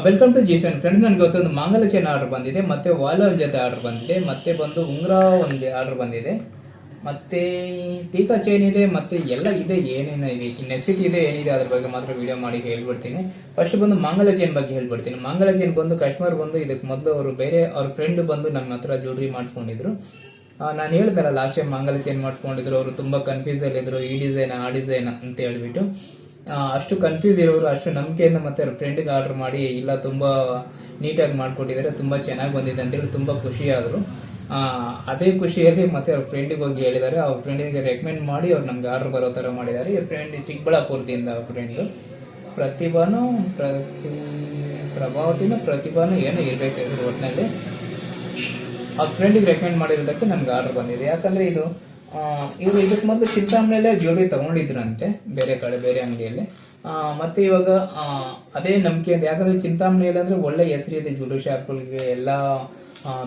Welcome to G seven friends ನನಗೆ ಇವತ್ತೊಂದು ಮಾಂಗಲ್ಯ ಚೈನ್ ಆರ್ಡರ್ ಬಂದಿದೆ. ಮತ್ತು ವಾಲರ್ ಜೊತೆ ಆರ್ಡರ್ ಬಂದಿದೆ. ಮತ್ತೆ ಬಂದು ಉಂಗ್ರ ಒಂದು ಆರ್ಡರ್ ಬಂದಿದೆ. ಮತ್ತು ಟೀಕಾ ಚೈನ್ ಇದೆ. ಮತ್ತು ಎಲ್ಲ ಇದೆ. ಏನೇನು ಇದೆ. ನೆಸಿಟಿ ಇದೆ, ಏನಿದೆ ಅದ್ರ ಬಗ್ಗೆ ಮಾತ್ರ ವೀಡಿಯೋ ಮಾಡಿ ಹೇಳ್ಬಿಡ್ತೀನಿ. ಫಸ್ಟ್ ಬಂದು ಮಾಂಗಲ್ಯ ಚೈನ್ ಬಗ್ಗೆ ಹೇಳ್ಬಿಡ್ತೀನಿ. ಮಾಂಗಲ್ಯ ಚೈನ್ ಬಂದು ಕಸ್ಟಮರ್ ಬಂದು ಇದಕ್ಕೆ ಮೊದಲು ಅವರು ಬೇರೆ ಅವ್ರ ಫ್ರೆಂಡ್ ಬಂದು ನಮ್ಮ ಹತ್ರ ಜ್ಯುವೆಲ್ರಿ ಮಾಡಿಸ್ಕೊಂಡಿದ್ರು. ನಾನು ಹೇಳ್ತಾರೆ ಲಾಸ್ಟ್ ಟೈಮ್ ಮಾಂಗಲ್ಯ ಚೇಂಜ್ ಮಾಡಿಸ್ಕೊಂಡಿದ್ರು. ಅವರು ತುಂಬ ಕನ್ಫ್ಯೂಸಲ್ಲಿದ್ದರು ಈ ಡಿಸೈನ್ ಆ ಡಿಸೈನ್ ಅಂತ ಹೇಳ್ಬಿಟ್ಟು. ಅಷ್ಟು ಕನ್ಫ್ಯೂಸ್ ಇರೋರು, ಅಷ್ಟು ನಂಬಿಕೆಯಿಂದ ಮತ್ತೆ ಅವ್ರ ಫ್ರೆಂಡಿಗೆ ಆರ್ಡರ್ ಮಾಡಿ ಇಲ್ಲ, ತುಂಬ ನೀಟಾಗಿ ಮಾಡಿಕೊಟ್ಟಿದ್ದಾರೆ, ತುಂಬ ಚೆನ್ನಾಗಿ ಬಂದಿದೆ ಅಂತೇಳಿ ತುಂಬ ಖುಷಿಯಾದರು ಅದೇ ಖುಷಿಯಲ್ಲಿ ಮತ್ತೆ ಅವ್ರ ಫ್ರೆಂಡಿಗೆ ಹೋಗಿ ಹೇಳಿದ್ದಾರೆ. ಅವ್ರ ಫ್ರೆಂಡಿಗೆ ರೆಕಮೆಂಡ್ ಮಾಡಿ ಅವ್ರು ನಮ್ಗೆ ಆರ್ಡರ್ ಬರೋ ಥರ ಮಾಡಿದ್ದಾರೆ. ಈ ಫ್ರೆಂಡ್ ಚಿಕ್ಕಬಳ್ಳಾಪುರದಿಂದ ಅವ್ರ ಫ್ರೆಂಡು ಪ್ರತಿಭಾನು, ಪ್ರತಿ ಪ್ರಭಾವದಿಂದ ಪ್ರತಿಭಾನು ಏನೋ ಇರಬೇಕು ಇದ್ರ ಒಟ್ಟಿನಲ್ಲಿ ಅವ್ರ ಫ್ರೆಂಡಿಗೆ ರೆಕಮೆಂಡ್ ಮಾಡಿರೋದಕ್ಕೆ ನಮ್ಗೆ ಆರ್ಡರ್ ಬಂದಿದೆ. ಯಾಕಂದರೆ ಇದು ಇವರು ಇದಕ್ಕೆ ಮೊದಲು ಚಿಂತಾಮಣಿಯಲ್ಲೇ ಜ್ಯುವೆಲ್ರಿ ತೊಗೊಂಡಿದ್ರಂತೆ, ಬೇರೆ ಕಡೆ, ಬೇರೆ ಅಂಗಡಿಯಲ್ಲಿ. ಮತ್ತು ಇವಾಗ ಅದೇ ನಂಬಿಕೆ ಅಂತ ಯಾಕಂದರೆ ಚಿಂತಾಮಣಿಯಲ್ಲಿ ಅಂದರೆ ಒಳ್ಳೆ ಹೆಸರಿದೆ ಜ್ಯುವೆಲ್ರಿ ಶಾಪ್ಗಳಿಗೆ ಎಲ್ಲ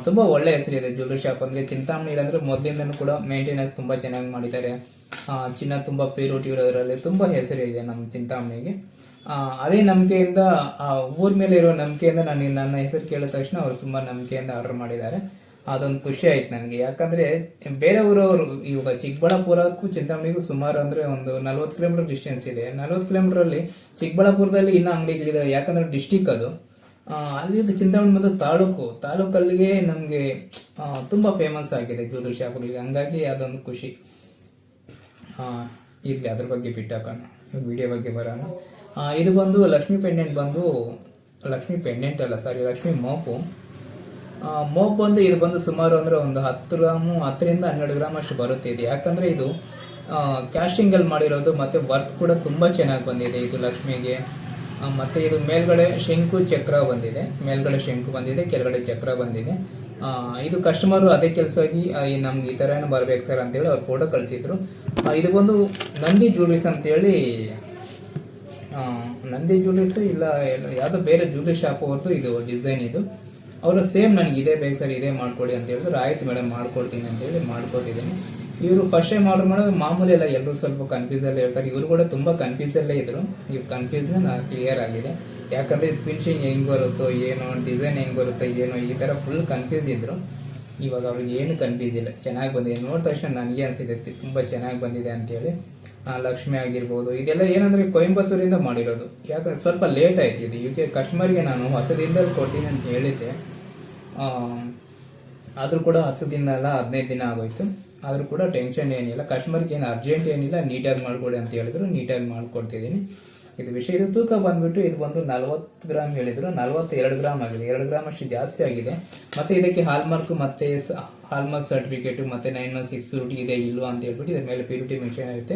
ತುಂಬ ಒಳ್ಳೆ ಹೆಸರಿದೆ ಜ್ಯುವೆಲ್ರಿ ಶಾಪ್ ಅಂದರೆ ಚಿಂತಾಮಣಿಯಲ್ಲಿ ಅಂದರೆ ಮೊದಲಿಂದನೂ ಕೂಡ ಮೇಂಟೆನೆನ್ಸ್ ತುಂಬ ಚೆನ್ನಾಗಿ ಮಾಡಿದ್ದಾರೆ. ಚಿನ್ನ ತುಂಬ ಪ್ಯೂರಿಟಿ ಇರೋದ್ರಲ್ಲಿ ತುಂಬ ಹೆಸರಿದೆ ನಮ್ಮ ಚಿಂತಾಮಣಿಗೆ ಅದೇ ನಂಬಿಕೆಯಿಂದ, ಆ, ಊರ ಮೇಲೆ ಇರೋ ನಂಬಿಕೆಯಿಂದ ನಾನು ನನ್ನ ಹೆಸರು ಕೇಳಿದ ತಕ್ಷಣ ಅವರು ತುಂಬ ನಂಬಿಕೆಯಿಂದ ಆರ್ಡರ್ ಮಾಡಿದ್ದಾರೆ. ಅದೊಂದು ಖುಷಿ ಆಯ್ತು ನನಗೆ. ಯಾಕಂದರೆ ಬೇರೆ ಊರವರು ಇವಾಗ ಚಿಕ್ಕಬಳ್ಳಾಪುರಕ್ಕೂ ಚಿಂತಾಮಣಿಗೂ ಸುಮಾರು ಅಂದರೆ ಒಂದು ನಲ್ವತ್ತು ಕಿಲೋಮೀಟರ್ ಡಿಸ್ಟೆನ್ಸ್ ಇದೆ. ನಲ್ವತ್ತು ಕಿಲೋಮೀಟ್ರಲ್ಲಿ ಚಿಕ್ಕಬಳ್ಳಾಪುರದಲ್ಲಿ ಇನ್ನೂ ಅಂಗಡಿಗಳಿದಾವೆ ಯಾಕಂದರೆ ಡಿಸ್ಟಿಕ್ ಅದು. ಅಲ್ಲಿದ್ದು ಚಿಂತಾಮಣಿ ಮತ್ತು ತಾಲೂಕು. ತಾಲೂಕಲ್ಲಿಗೆ ನಮಗೆ ತುಂಬ ಫೇಮಸ್ ಆಗಿದೆ ಜ್ಯುವೆಲ್ರಿ ಶಾಪ್ಗಳಿಗೆ. ಹಂಗಾಗಿ ಅದೊಂದು ಖುಷಿ. ಇರಲಿ, ಅದ್ರ ಬಗ್ಗೆ ಬಿಟ್ಟಾಕೋಣ ವಿಡಿಯೋ ಬಗ್ಗೆ ಬರೋಣ. ಇದು ಬಂದು ಲಕ್ಷ್ಮಿ ಪೆಂಡೆಂಟ್ ಬಂದು, ಲಕ್ಷ್ಮಿ ಪೆಂಡೆಂಟ್ ಅಲ್ಲ ಸಾರಿ ಲಕ್ಷ್ಮಿ ಮೋಪು. ಮೋಪ್ ಬಂದು ಇದು ಬಂದು ಸುಮಾರು ಅಂದರೆ ಒಂದು ಹತ್ತು ಗ್ರಾಮು, ಹತ್ತರಿಂದ ಹನ್ನೆರಡು ಗ್ರಾಮ್ ಅಷ್ಟು ಬರುತ್ತೆ ಇದು. ಯಾಕಂದರೆ ಇದು ಕ್ಯಾಸ್ಟಿಂಗಲ್ಲಿ ಮಾಡಿರೋದು ಮತ್ತು ವರ್ಕ್ ಕೂಡ ತುಂಬ ಚೆನ್ನಾಗಿ ಬಂದಿದೆ ಇದು ಲಕ್ಷ್ಮಿಗೆ. ಮತ್ತು ಇದು ಮೇಲ್ಗಡೆ ಶಂಕು ಚಕ್ರ ಬಂದಿದೆ. ಮೇಲ್ಗಡೆ ಶಂಕು ಬಂದಿದೆ, ಕೆಳಗಡೆ ಚಕ್ರ ಬಂದಿದೆ. ಇದು ಕಸ್ಟಮರು ಅದೇ ಕೆಲಸವಾಗಿ ನಮ್ಗೆ ಈ ಥರ ಏನು ಬರ್ಬೇಕು ಸರ್ ಅಂತೇಳಿ ಅವ್ರು ಫೋಟೋ ಕಳಿಸಿದ್ರು. ಇದು ಬಂದು ನಂದಿ ಜ್ಯುವೆಲ್ರೀಸ್ ಅಂತೇಳಿ ನಂದಿ ಜ್ಯುವೆಲ್ರೀಸು ಇಲ್ಲ, ಯಾವುದೋ ಬೇರೆ ಜ್ಯುವೆಲ್ರಿ ಶಾಪ್ ಅವ್ರದ್ದು ಇದು ಡಿಸೈನ್ ಇದು. ಅವರು ಸೇಮ್ ನನಗೆ ಇದೇ ಬೇಕು ಸರ್, ಇದೇ ಮಾಡ್ಕೊಡಿ ಅಂತ ಹೇಳಿದ್ರು. ಆಯ್ತು ಮೇಡಮ್, ಮಾಡ್ಕೊಡ್ತೀನಿ ಅಂತೇಳಿ ಮಾಡ್ಕೊಟ್ಟಿದ್ದೀನಿ. ಇವರು ಫಸ್ಟ್ ಟೈಮ್ ಆರ್ಡರ್ ಮಾಡೋದು ಮಾಮೂಲಿ ಎಲ್ಲ ಎಲ್ಲರೂ ಸ್ವಲ್ಪ ಕನ್ಫ್ಯೂಸಲ್ಲಿ ಇರ್ತಾರೆ. ಇವರು ಕೂಡ ತುಂಬ ಕನ್ಫ್ಯೂಸಲ್ಲೇ ಇದ್ದರು ಇವ್ರ ಕನ್ಫ್ಯೂಸ್ನ ನಾನು ಕ್ಲಿಯರ್ ಆಗಿದೆ. ಯಾಕಂದರೆ ಇದು ಫಿನಿಶಿಂಗ್ ಹೆಂಗೆ ಬರುತ್ತೋ ಏನೋ ಡಿಸೈನ್ ಹೆಂಗೆ ಬರುತ್ತೋ ಏನೋ, ಈ ಥರ ಫುಲ್ ಕನ್ಫ್ಯೂಸ್ ಇದ್ದರು ಇವಾಗ ಅವ್ರಿಗೆ ಏನು ಕನ್ಫ್ಯೂಸ್ ಇಲ್ಲ. ಚೆನ್ನಾಗಿ ಬಂದಿದೆ. ನೋಡಿದ ತಕ್ಷಣ ನನಗೆ ಅನಿಸಿದೆ ತುಂಬ ಚೆನ್ನಾಗಿ ಬಂದಿದೆ ಅಂತೇಳಿ ಲಕ್ಷ್ಮಿ ಆಗಿರ್ಬೋದು, ಇದೆಲ್ಲ ಏನಂದರೆ ಕೊಯಂಬತ್ತೂರಿಂದ ಮಾಡಿರೋದು. ಯಾಕಂದ್ರೆ ಸ್ವಲ್ಪ ಲೇಟ್ ಆಯ್ತು ಇದು. ಕೆ ಕಸ್ಟಮರ್ಗೆ ನಾನು ಹತ್ತು ದಿನದಲ್ಲಿ ಕೊಡ್ತೀನಿ ಅಂತ ಹೇಳಿದ್ದೆ. ಆದರೂ ಕೂಡ ಹತ್ತು ದಿನ ಅಲ್ಲ, ಹದಿನೈದು ದಿನ ಆಗೋಯ್ತು. ಆದರೂ ಕೂಡ ಟೆನ್ಷನ್ ಏನಿಲ್ಲ. ಕಸ್ಟಮರ್ಗೆ ಏನು ಅರ್ಜೆಂಟ್ ಏನಿಲ್ಲ ನೀಟಾಗಿ ಮಾಡಿಕೊಡಿ ಅಂತ ಹೇಳಿದ್ರು ನೀಟಾಗಿ ಮಾಡಿಕೊಡ್ತಿದ್ದೀನಿ. ಇದು ವಿಷಯ, ಇದು ತೂಕ ಬಂದುಬಿಟ್ಟು ಇದು ಒಂದು ನಲ್ವತ್ತು ಗ್ರಾಮ್ ಹೇಳಿದರು. ನಲ್ವತ್ತೆರಡು ಗ್ರಾಮ್ ಆಗಿದೆ. ಎರಡು ಗ್ರಾಮ್ ಅಷ್ಟು ಜಾಸ್ತಿ ಆಗಿದೆ. ಮತ್ತು ಇದಕ್ಕೆ ಹಾಲ್ಮಾರ್ಕ್ ಮತ್ತು ಹಾಲ್ಮಾರ್ಕ್ ಸರ್ಟಿಫಿಕೇಟು ಮತ್ತು ನೈನ್ ಒನ್ ಸಿಕ್ಸ್ ಪ್ಯೂರಿಟಿ ಇದೆ ಇಲ್ಲೋ ಅಂತ ಹೇಳ್ಬಿಟ್ಟು ಇದ್ರ ಮೇಲೆ ಪ್ಯೂರಿಟಿ ಮೆನ್ಷನ್ ಆಗುತ್ತೆ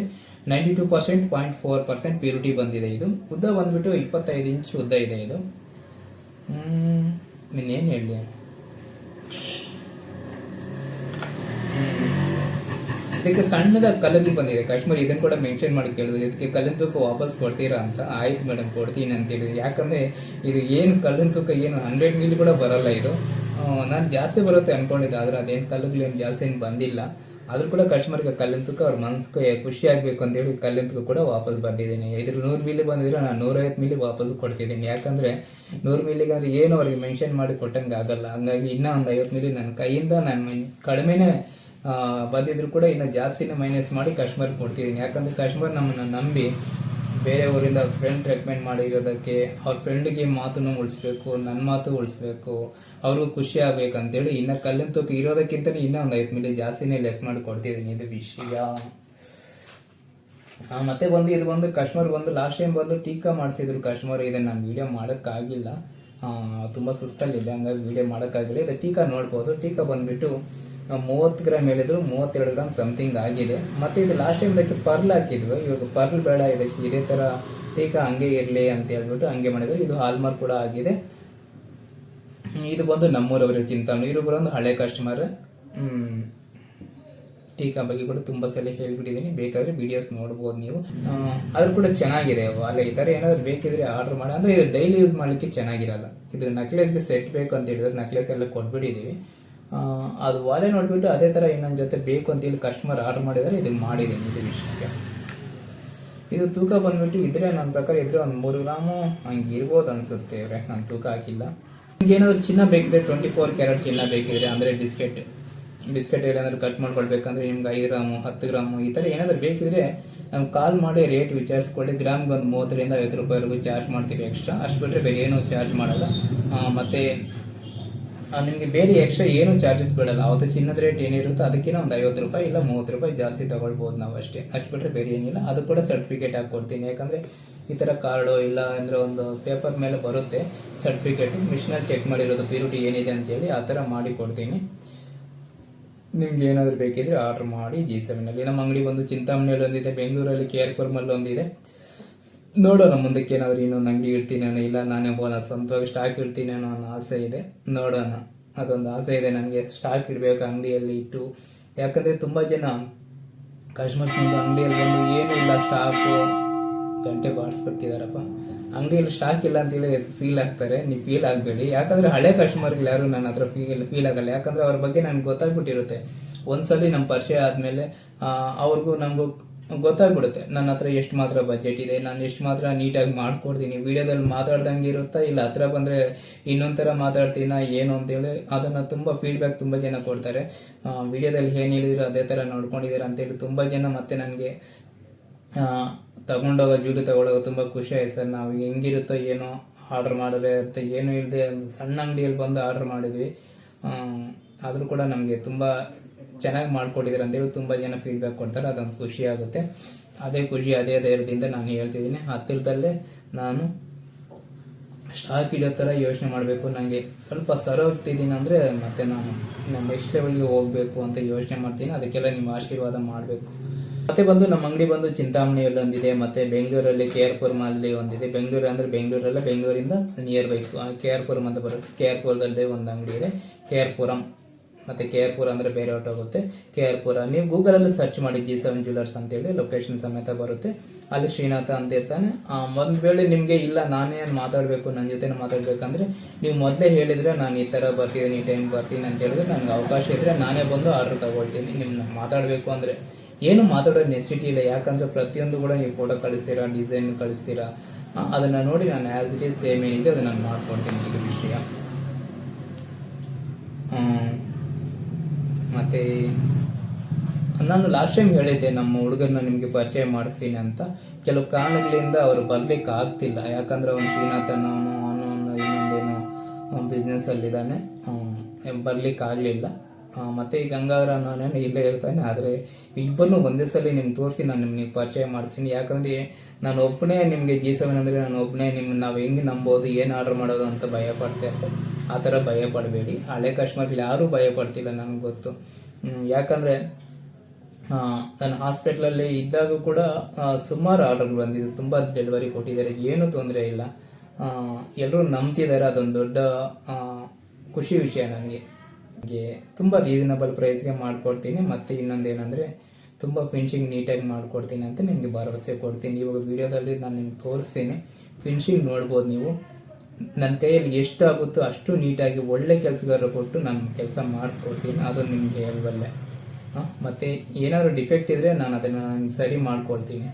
ninety two percent point four percent purity ಬಂದಿದೆ ಇದು. ಉದ್ದ ಬಂದುಬಿಟ್ಟು ಇಪ್ಪತ್ತೈದು ಇಂಚ್ ಉದ್ದ ಇದೆ ಇದು. ಇನ್ನೇನು ಹೇಳಿ ಇದಕ್ಕೆ ಸಣ್ಣದಾಗಿ ಕಲಂದು ಬಂದಿದೆ. ಕಾಶ್ಮೀರ್ ಇದನ್ನು ಕೂಡ ಮೆನ್ಷನ್ ಮಾಡಿ ಕೇಳಿದ್ರು. ಇದಕ್ಕೆ ಕಲ್ಲಿನ ವಾಪಸ್ ಕೊಡ್ತೀರಾ ಅಂತ ಆಯ್ತು ಮೇಡಮ್ ಕೊಡ್ತೀನಿ ಅಂತ ಹೇಳಿದ್ರು. ಯಾಕಂದರೆ ಇದು ಏನು ಕಲ್ಲಿನ ಏನು ಹಂಡ್ರೆಡ್ ಮಿಲ್ ಕೂಡ ಬರಲ್ಲ ಇದು. ನಾನು ಜಾಸ್ತಿ ಬರುತ್ತೆ ಅಂದ್ಕೊಂಡಿದ್ದೆ ಆದರೆ ಅದೇನು ಕಲ್ಲುಗಳೇನು ಜಾಸ್ತಿ ಏನು ಬಂದಿಲ್ಲ. ಆದರೂ ಕೂಡ ಕಸ್ಟಮರ್ಗೆ ತೂಕ ಅವ್ರ ಮನಸ್ಸು ಖುಷಿ ಆಗಬೇಕು ಅಂತೇಳಿ ತೂಕ ಕೂಡ ವಾಪಸ್ ಬಂದಿದ್ದೀನಿ. ಇದ್ರ ನೂರು ಮಿಲಿ ಬಂದಿದ್ರೆ ನಾನು ನೂರೈವತ್ತು ಮಿಲಿ ವಾಪಸ್ ಕೊಡ್ತಿದ್ದೀನಿ. ಯಾಕಂದರೆ ನೂರು ಮಿಲಿಗೆ ಅಂದರೆ ಏನು ಅವ್ರಿಗೆ ಮೆನ್ಷನ್ ಮಾಡಿ ಕೊಟ್ಟಂಗೆ ಆಗಲ್ಲ. ಹಂಗಾಗಿ ಇನ್ನೂ ಒಂದು ಐವತ್ತು ಮಿಲಿ ನನ್ನ ಕೈಯಿಂದ ನಾನು ಕಡಿಮೆನೇ ಬಂದಿದ್ರು ಕೂಡ ಇನ್ನೂ ಜಾಸ್ತಿನೇ ಮೈನಸ್ ಮಾಡಿ ಕಸ್ಟಮರ್ ಕೊಡ್ತಿದ್ದೀನಿ. ಯಾಕಂದರೆ ಕಸ್ಟಮರ್ ನಮ್ಮನ್ನು ನಂಬಿ ಬೇರೆ ಊರಿಂದ ಫ್ರೆಂಡ್ ರೆಕಮೆಂಡ್ ಮಾಡಿರೋದಕ್ಕೆ ಅವ್ರ ಫ್ರೆಂಡ್ಗೆ ಮಾತನ್ನು ಉಳಿಸ್ಬೇಕು ನನ್ನ ಮಾತು ಉಳಿಸ್ಬೇಕು, ಅವ್ರಿಗೂ ಖುಷಿ ಆಗ್ಬೇಕಂತೇಳಿ ಇನ್ನು ಕಲ್ಲಿನ ತೂಕ ಇರೋದಕ್ಕಿಂತಲೇ ಇನ್ನೂ ಒಂದು ಐದು ಮಿಲಿ ಜಾಸ್ತಿನೇ ಲೆಸ್ ಮಾಡಿ ಕೊಡ್ತಿದ್ದೀನಿ ಇದು ವಿಷಯ. ಮತ್ತೆ ಬಂದು ಇದು ಬಂದು ಕಸ್ಟಮರ್ ಬಂದು ಲಾಸ್ಟ್ ಟೈಮ್ ಬಂದು ಟೀಕಾ ಮಾಡಿಸಿದ್ರು ಕಸ್ಟಮರ್ ಇದನ್ನು ನಾನು ವೀಡಿಯೋ ಮಾಡೋಕ್ಕಾಗಿಲ್ಲ. ತುಂಬ ಸುಸ್ತಲ್ಲಿದೆ ಹಂಗಾಗಿ ವೀಡಿಯೋ ಮಾಡೋಕ್ಕಾಗಿಲ್ಲ. ಇದು ಟೀಕಾ ನೋಡ್ಬೋದು, ಟೀಕಾ ಬಂದುಬಿಟ್ಟು ಮೂವತ್ತು ಗ್ರಾಮ್ ಹೇಳಿದ್ರು, ಮೂವತ್ತೆರಡು ಗ್ರಾಮ್ ಸಮಥಿಂಗ್ ಆಗಿದೆ. ಮತ್ತು ಇದು ಲಾಸ್ಟ್ ಟೈಮ್ ಇದಕ್ಕೆ ಪರ್ಲ್ ಹಾಕಿದ್ವಿ, ಇವಾಗ ಪರ್ಲ್ ಬೇಡ, ಇದಕ್ಕೆ ಇದೇ ಥರ ಟೀಕಾ ಹಂಗೆ ಇರಲಿ ಅಂತ ಹೇಳ್ಬಿಟ್ಟು ಹಂಗೆ ಮಾಡಿದ್ರು, ಇದು ಹಾಲ್ಮಾರ್ಕ್ ಕೂಡ ಆಗಿದೆ. ಇದು ಬಂದು ನಮ್ಮೂರವರ ಚಿಂತಾಮಣಿ ಇವರು ಒಂದು ಹಳೆ ಕಸ್ಟಮರ್ ಟೀಕಾ ಬಗ್ಗೆ ಕೂಡ ತುಂಬ ಸಲ ಹೇಳ್ಬಿಟ್ಟಿದ್ದೀನಿ, ಬೇಕಾದರೆ ವಿಡಿಯೋಸ್ ನೋಡ್ಬೋದು ನೀವು. ಅದು ಕೂಡ ಚೆನ್ನಾಗಿದೆ, ಅಲ್ಲ, ಈ ಥರ ಏನಾದರೂ ಬೇಕಿದ್ರೆ ಆರ್ಡರ್ ಮಾಡಿ. ಅಂದರೆ ಇದು ಡೈಲಿ ಯೂಸ್ ಮಾಡಲಿಕ್ಕೆ ಚೆನ್ನಾಗಿರಲ್ಲ. ಇದು ನಕ್ಲೆಸ್ಗೆ ಸೆಟ್ ಬೇಕು ಅಂತ ಹೇಳಿದ್ರೆ ನಕ್ಲೆಸ್ ಎಲ್ಲ ಕೊಟ್ಬಿಟ್ಟಿದ್ದೀವಿ. ಅದು ವಾಲೆ ನೋಡಿಬಿಟ್ಟು ಅದೇ ಥರ ಇನ್ನೊಂದು ಜೊತೆ ಬೇಕು ಅಂತೇಳಿ ಕಸ್ಟಮರ್ ಆರ್ಡರ್ ಮಾಡಿದರೆ ಇದು ಮಾಡಿದ್ದೀನಿ ಇದು ವಿಷಯ ಇದು ತೂಕ ಬಂದ್ಬಿಟ್ಟು ಇದ್ರೆ ನನ್ನ ಪ್ರಕಾರ ಇದ್ರೆ ಒಂದು ಮೂರು ಗ್ರಾಮು ಹಂಗೆ ಇರ್ಬೋದು ಅನಿಸುತ್ತೆ ಇವ್ರೆ. ನಾನು ತೂಕ ಹಾಕಿಲ್ಲ. ನಿಮ್ಗೆ ಏನಾದರೂ ಚಿನ್ನ ಬೇಕಿದ್ರೆ ಟ್ವೆಂಟಿ ಫೋರ್ ಕ್ಯಾರೆಟ್ ಚಿನ್ನ ಬೇಕಿದ್ರೆ, ಅಂದರೆ ಬಿಸ್ಕೆಟ್ ಬಿಸ್ಕೆಟ್ ಏನಾದರೂ ಕಟ್ ಮಾಡ್ಕೊಳ್ಬೇಕಂದ್ರೆ ನಿಮ್ಗೆ ಐದು ಗ್ರಾಮು, ಹತ್ತು ಗ್ರಾಮು, ಈ ಥರ ಏನಾದರೂ ಬೇಕಿದ್ರೆ ನಮ್ಗೆ ಕಾಲ್ ಮಾಡಿ ರೇಟ್ ವಿಚಾರಿಸ್ಕೊಳ್ಳಿ. ಗ್ರಾಮ್ಗೆ ಒಂದು ಮೂವತ್ತರಿಂದ ಐವತ್ತು ರೂಪಾಯಿವರೆಗೂ ಚಾರ್ಜ್ ಮಾಡ್ತೀವಿ ಎಕ್ಸ್ಟ್ರಾ ಅಷ್ಟು ಬಿಟ್ಟರೆ ಬೇರೆ ಏನೂ ಚಾರ್ಜ್ ಮಾಡಲ್ಲ. ಮತ್ತೆ ನಿಮಗೆ ಬೇರೆ ಎಕ್ಸ್ಟ್ರಾ ಏನು ಚಾರ್ಜಸ್ ಬಿಡಲ್ಲ. ಅವತ್ತು ಚಿನ್ನದ ರೇಟ್ ಏನಿರುತ್ತೋ ಅದಕ್ಕಿಂತ ಒಂದು ಐವತ್ತು ರೂಪಾಯಿ ಇಲ್ಲ ಮೂವತ್ತು ರೂಪಾಯಿ ಜಾಸ್ತಿ ತಗೊಳ್ಬೋದು ನಾವು ಅಷ್ಟೇ. ಅಷ್ಟು ಬಿಟ್ಟರೆ ಬೇರೆ ಏನಿಲ್ಲ. ಅದು ಕೂಡ ಸರ್ಟಿಫಿಕೇಟ್ ಹಾಕ್ಕೊಡ್ತೀನಿ ಯಾಕಂದರೆ ಈ ಥರ ಕಾರ್ಡು ಇಲ್ಲ ಅಂದರೆ ಒಂದು ಪೇಪರ್ ಮೇಲೆ ಬರುತ್ತೆ. ಸರ್ಟಿಫಿಕೇಟ್ ಮಿಷನಲ್ಲಿ ಚೆಕ್ ಮಾಡಿರೋದು ಪ್ಯೂರಿಟಿ ಏನಿದೆ ಅಂತೇಳಿ ಆ ಥರ ಮಾಡಿ ಕೊಡ್ತೀನಿ. ನಿಮ್ಗೆ ಏನಾದರೂ ಬೇಕಿದ್ರೆ ಆರ್ಡ್ರ್ ಮಾಡಿ ಜಿ ಸೆವೆನಲ್ಲಿ ನಮ್ಮ ಅಂಗಡಿ ಬಂದು ಚಿಂತಾಮಣಿಯಲ್ಲಿ ಒಂದಿದೆ. ಬೆಂಗಳೂರಲ್ಲಿ ಕೆ ಆರ್ ಒಂದಿದೆ. ನೋಡೋಣ ಮುಂದಕ್ಕೆ ಏನಾದರೂ ಇನ್ನೊಂದು ಅಂಗಡಿ ಇಡ್ತೀನೇನೋ ಇಲ್ಲ ನಾನೇ ಹೋಗೋಣ, ಸ್ವಂತವಾಗಿ ಸ್ಟಾಕ್ ಇಡ್ತೀನೇನೋ ಅನ್ನೋ ಒಂದು ಆಸೆ ಇದೆ. ನೋಡೋಣ ಅದೊಂದು ಆಸೆ ಇದೆ ನನಗೆ. ಸ್ಟಾಕ್ ಇಡಬೇಕು, ಅಂಗಡಿಯಲ್ಲಿ ಇಟ್ಟು. ಯಾಕಂದರೆ ತುಂಬ ಜನ ಕಸ್ಟಮರ್ಸ್ ಬಂದು ಅಂಗಡಿಯಲ್ಲಿ ಬಂದು ಏನೂ ಇಲ್ಲ ಸ್ಟಾಕು ಗಂಟೆ ಬಾಡಿಸ್ಕೊಡ್ತಿದಾರಪ್ಪ. ಅಂಗಡಿಯಲ್ಲಿ ಸ್ಟಾಕ್ ಇಲ್ಲ ಅಂತೇಳಿ ಫೀಲ್ ಆಗ್ತಾರೆ. ನೀವು ಫೀಲ್ ಆಗಬೇಡಿ. ಯಾಕಂದರೆ ಹಳೆ ಕಸ್ಟಮರ್ಗಳು ಯಾರು ನನ್ನ ಹತ್ರ ಫೀಲ್ ಫೀಲ್ ಆಗಲ್ಲ. ಯಾಕಂದರೆ ಅವ್ರ ಬಗ್ಗೆ ನನಗೆ ಗೊತ್ತಾಗ್ಬಿಟ್ಟಿರುತ್ತೆ. ಒಂದ್ಸಲಿ ನಮ್ಮ ಪರಿಚಯ ಆದಮೇಲೆ ಅವ್ರಿಗೂ ನಮಗೂ ಗೊತ್ತಾಗ್ಬಿಡುತ್ತೆ. ನನ್ನ ಹತ್ರ ಎಷ್ಟು ಮಾತ್ರ ಬಜೆಟ್ ಇದೆ, ನಾನು ಎಷ್ಟು ಮಾತ್ರ ನೀಟಾಗಿ ಮಾಡ್ಕೊಡ್ತೀನಿ, ವಿಡಿಯೋದಲ್ಲಿ ಮಾತಾಡ್ದಂಗೆ ಇರುತ್ತಾ ಇಲ್ಲ? ಹತ್ರ ಬಂದರೆ ಇನ್ನೊಂದು ಥರ ಮಾತಾಡ್ತೀನ, ಏನು ಅಂತೇಳಿ ಅದನ್ನು ತುಂಬ ಫೀಡ್ಬ್ಯಾಕ್ ತುಂಬ ಜನ ಕೊಡ್ತಾರೆ. ವಿಡಿಯೋದಲ್ಲಿ ಏನು ಹೇಳಿದ್ರು ಅದೇ ಥರ ನೋಡ್ಕೊಂಡಿದ್ದೀರ ಅಂತೇಳಿ ತುಂಬ ಜನ ಮತ್ತೆ ನನಗೆ ತಗೊಂಡೋಗ, ಜೂಡಿ ತಗೊಳ್ಳೋದು ತುಂಬ ಖುಷಿ ಆಯ್ತು ಸರ್. ನಾವು ಹೆಂಗಿರುತ್ತೋ ಏನೋ ಆರ್ಡ್ರ್ ಮಾಡಿದ್ರೆ ಅಂತ ಏನೂ ಇಲ್ಲದೆ ಸಣ್ಣ ಅಂಗಡಿಯಲ್ಲಿ ಬಂದು ಆರ್ಡ್ರ್ ಮಾಡಿದ್ವಿ. ಆದರೂ ಕೂಡ ನಮಗೆ ತುಂಬ ಚೆನ್ನಾಗಿ ಮಾಡ್ಕೊಟ್ಟಿದ್ದಾರೆ ಅಂತೇಳಿ ತುಂಬ ಜನ ಫೀಡ್ಬ್ಯಾಕ್ ಕೊಡ್ತಾರೆ. ಅದೊಂದು ಖುಷಿ ಆಗುತ್ತೆ. ಅದೇ ಖುಷಿ, ಅದೇ ಧೈರ್ಯದಿಂದ ನಾನು ಹೇಳ್ತಿದ್ದೀನಿ. ಹತ್ತಿರದಲ್ಲೇ ನಾನು ಸ್ಟಾಕ್ ಇಡೋ ಥರ ಯೋಚನೆ ಮಾಡಬೇಕು. ನನಗೆ ಸ್ವಲ್ಪ ಸರೋಗ್ತಿದ್ದೀನಿ ಅಂದರೆ ಮತ್ತೆ ನಾನು ನೆಕ್ಸ್ಟ್ ಲೆವೆಲ್ಗೆ ಹೋಗಬೇಕು ಅಂತ ಯೋಚನೆ ಮಾಡ್ತೀನಿ. ಅದಕ್ಕೆಲ್ಲ ನಿಮ್ಮ ಆಶೀರ್ವಾದ ಮಾಡಬೇಕು. ಮತ್ತೆ ಬಂದು ನಮ್ಮ ಅಂಗಡಿ ಬಂದು ಚಿಂತಾಮಣಿಯಲ್ಲಿ ಒಂದಿದೆ, ಮತ್ತು ಬೆಂಗಳೂರಲ್ಲಿ ಕೆ ಆರ್ ಪುರಮಲ್ಲಿ ಒಂದಿದೆ. ಬೆಂಗಳೂರು ಅಂದರೆ ಬೆಂಗಳೂರಲ್ಲ, ಬೆಂಗಳೂರಿಂದ near by K R Puram ಅಂತ ಬರುತ್ತೆ. ಕೆ ಆರ್ ಪುರದಲ್ಲೇ ಒಂದು ಅಂಗಡಿ ಇದೆ. ಕೆ ಆರ್ ಪುರಂ ಮತ್ತು ಕೆ ಆರ್ ಪುರ ಅಂದರೆ ಬೇರೆ ಹೊಟ್ಟೋಗುತ್ತೆ ಕೆ ಆರ್ ಪುರ, ನೀವು ಗೂಗಲಲ್ಲಿ ಸರ್ಚ್ ಮಾಡಿ ಜಿ ಸೆವೆನ್ ಜ್ಯುವೆಲರ್ಸ್ ಅಂತೇಳಿ ಲೊಕೇಶನ್ ಸಮೇತ ಬರುತ್ತೆ. ಅಲ್ಲಿ ಶ್ರೀನಾಥ ಅಂತ ಇರ್ತಾನೆ. ಒಂದು ವೇಳೆ ನಿಮಗೆ ಇಲ್ಲ, ನಾನೇ ಮಾತಾಡಬೇಕು ನನ್ನ ಜೊತೆ ಮಾತಾಡಬೇಕಂದ್ರೆ ನೀವು ಮೊದಲೇ ಹೇಳಿದರೆ ನಾನು ಈ ಥರ ಬರ್ತಿದ್ದೀನಿ, ಈ ಟೈಮ್ ಬರ್ತೀನಿ ಅಂತ ಹೇಳಿದ್ರೆ ನನಗೆ ಅವಕಾಶ ಇದ್ದರೆ ನಾನೇ ಬಂದು ಆರ್ಡ್ರ್ ತಗೊಳ್ತೀನಿ ನಿಮ್ಮನ್ನ ಮಾತಾಡಬೇಕು ಅಂದರೆ. ಏನು ಮಾತಾಡೋ ನೆಸಿಟಿ ಇಲ್ಲ, ಯಾಕಂದರೆ ಪ್ರತಿಯೊಂದು ಕೂಡ ನೀವು ಫೋಟೋ ಕಳಿಸ್ತೀರಾ ಡಿಸೈನ್ ಕಳಿಸ್ತೀರಾ ಅದನ್ನು ನೋಡಿ ನಾನು ಆ್ಯಸ್ ಇಟ್ ಈಸ್ ಸೇಮ್ ಏನಿದೆ, ಅದನ್ನು ನಾನು ಮಾಡ್ಕೊಡ್ತೀನಿ ಇದು ವಿಷಯ. ಮತ್ತೆ ನಾನು ಲಾಸ್ಟ್ ಟೈಮ್ ಹೇಳಿದ್ದೆ, ನಮ್ಮ ಹುಡುಗರನ್ನ ನಿಮಗೆ ಪರಿಚಯ ಮಾಡಿಸ್ತೀನಿ ಅಂತ. ಕೆಲವು ಕಾರಣಗಳಿಂದ ಅವರು ಬರಲಿಕ್ಕೆ ಆಗ್ತಿಲ್ಲ. ಯಾಕಂದ್ರೆ ಅವನು ಶ್ರೀನಾಥನ, ಅವನು ಅವನು ಅನ್ನೋ ಇನ್ನೊಂದೇನೋ ಬಿಸ್ನೆಸ್ಸಲ್ಲಿದ್ದಾನೆ ಬರಲಿಕ್ಕೆ ಆಗಲಿಲ್ಲ. ಮತ್ತು ಈ ಗಂಗಾಧರ ನಾನೇನು ಇಲ್ಲೇ ಇರ್ತಾನೆ. ಆದರೆ ಇಬ್ಬರನ್ನೂ ಒಂದೇ ಸಲ ನಿಮ್ಗೆ ತೋರಿಸಿ ನಾನು ನಿಮಗೆ ಪರಿಚಯ ಮಾಡಿಸ್ತೀನಿ. ಯಾಕಂದರೆ ನಾನು ಒಬ್ಬನೇ ನಿಮಗೆ ಜಿ ಸೆವೆನ್ ಅಂದರೆ ನಾನು ಒಬ್ಬನೇ ನಿಮ್ಮ ನಾವು ಹೆಂಗೆ ನಂಬೋದು, ಏನು ಆರ್ಡ್ರ್ ಮಾಡೋದು ಅಂತ ಭಯ ಪಡ್ತೇವೆ ಆ ಥರ ಭಯ ಪಡಬೇಡಿ. ಹಳೆ ಕಸ್ಟಮರ್ಗಳು ಯಾರೂ ಭಯ ಪಡ್ತಿಲ್ಲ ನನಗೆ ಗೊತ್ತು. ಯಾಕಂದರೆ ನಾನು ಹಾಸ್ಪಿಟ್ಲಲ್ಲಿ ಇದ್ದಾಗ ಕೂಡ ಸುಮಾರು ಆರ್ಡರ್ಗಳು ಬಂದಿದೆ. ತುಂಬ ಡೆಲಿವರಿ ಕೊಟ್ಟಿದ್ದಾರೆ. ಏನೂ ತೊಂದರೆ ಇಲ್ಲ. ಎಲ್ಲರೂ ನಂಬ್ತಿದ್ದಾರೆ. ಅದೊಂದು ದೊಡ್ಡ ಖುಷಿ ವಿಷಯ ನನಗೆ. ನನಗೆ ತುಂಬ ರೀಸನಬಲ್ ಪ್ರೈಸ್ಗೆ ಮಾಡಿಕೊಡ್ತೀನಿ. ಮತ್ತು ಇನ್ನೊಂದು ಏನಂದರೆ ತುಂಬ ಫಿನಿಶಿಂಗ್ ನೀಟಾಗಿ ಮಾಡಿಕೊಡ್ತೀನಿ ಅಂತ ನಿಮಗೆ ಭರವಸೆ ಕೊಡ್ತೀನಿ. ಇವಾಗ ವಿಡಿಯೋದಲ್ಲಿ ನಾನು ನಿಮ್ಗೆ ತೋರಿಸ್ತೀನಿ. ಫಿನಿಶಿಂಗ್ ನೋಡ್ಬೋದು ನೀವು. ನನ್ನ ಕೈಯಲ್ಲಿ ಎಷ್ಟು ಆಗುತ್ತೋ ಅಷ್ಟು ನೀಟಾಗಿ ಒಳ್ಳೆ ಕೆಲಸಗಾರ ಕೊಟ್ಟು ನಾನು ಕೆಲಸ ಮಾಡಿಸ್ಕೊಡ್ತೀನಿ ಅದು ನಿಮಗೆ ಹೇಳಬಲ್ಲೆ ಮತ್ತು ಏನಾದರೂ ಡಿಫೆಕ್ಟ್ ಇದ್ದರೆ ನಾನು ಅದನ್ನು ನಾನು ಸರಿ ಮಾಡ್ಕೊಳ್ತೀನಿ.